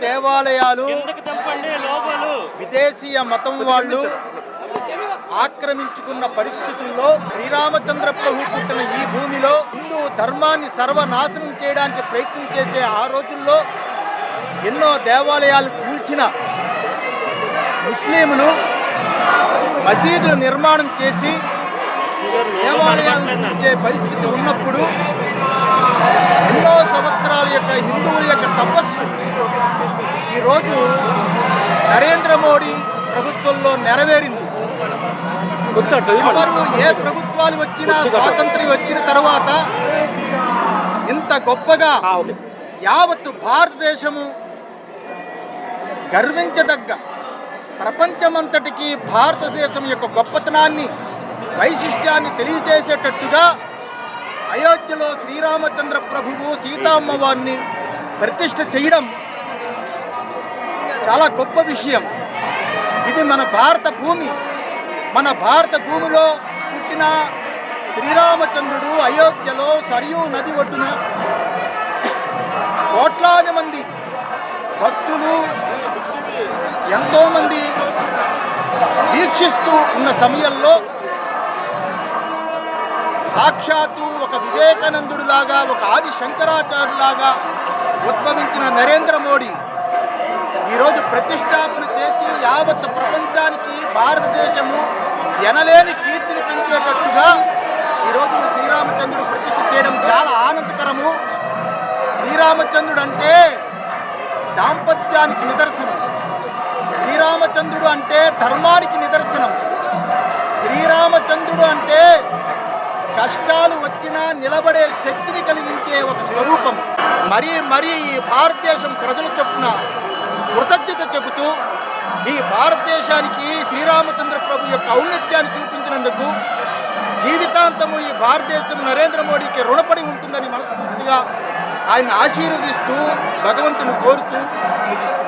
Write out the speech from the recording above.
దేవాలయాలు విదేశీయ మతం వాళ్ళు ఆక్రమించుకున్న పరిస్థితుల్లో శ్రీరామచంద్ర ప్రభు పుట్టిన ఈ భూమిలో హిందూ ధర్మాన్ని సర్వనాశనం చేయడానికి ప్రయత్నం చేసే ఆ రోజుల్లో ఎన్నో దేవాలయాలు కూల్చిన ముస్లింలు మసీదులు నిర్మాణం చేసి దేవాలయాలు పరిస్థితి ఉన్నప్పుడు నరేంద్ర మోడీ ప్రభుత్వంలో నెరవేరింది. ఎవరు ఏ ప్రభుత్వాలు వచ్చినా స్వాతంత్ర్యం వచ్చిన తర్వాత ఇంత గొప్పగా యావత్తు భారతదేశము గర్వించదగ్గ ప్రపంచమంతటికి భారతదేశం యొక్క గొప్పతనాన్ని వైశిష్ట్యాన్ని తెలియజేసేటట్టుగా అయోధ్యలో శ్రీరామచంద్ర ప్రభువు సీతామ్మ వారిని ప్రతిష్ఠ చేయడం చాలా గొప్ప విషయం. ఇది మన భారత భూమి. మన భారత భూమిలో పుట్టిన శ్రీరామచంద్రుడు అయోధ్యలో సరియు నది ఒడ్డున కోట్లాది మంది భక్తులు ఎంతోమంది వీక్షిస్తూ ఉన్న సమయంలో సాక్షాత్తు ఒక వివేకానందుడిలాగా ఒక ఆది శంకరాచార్యులాగా ఉద్భవించిన నరేంద్ర మోడీ ఈరోజు ప్రతిష్టాపన చేసి యావత్ ప్రపంచానికి భారతదేశము ఎనలేని కీర్తిని పెంచేటట్టుగా ఈరోజు శ్రీరామచంద్రుడు ప్రతిష్ఠ చేయడం చాలా ఆనందకరము. శ్రీరామచంద్రుడు అంటే దాంపత్యానికి నిదర్శనం. శ్రీరామచంద్రుడు అంటే ధర్మానికి నిదర్శనం. శ్రీరామచంద్రుడు అంటే కష్టాలు వచ్చినా నిలబడే శక్తిని కలిగించే ఒక స్వరూపం. మరీ మరీ ఈ భారతదేశం ప్రజలు ఈ భారతదేశానికి శ్రీరామచంద్ర ప్రభు యొక్క ఔన్నత్యాన్ని చూపించినందుకు జీవితాంతము ఈ భారతదేశం నరేంద్ర మోడీకి రుణపడి ఉంటుందని మనస్ఫూర్తిగా ఆయన ఆశీర్వదిస్తూ భగవంతుని కోరుతూ ముగిస్తూ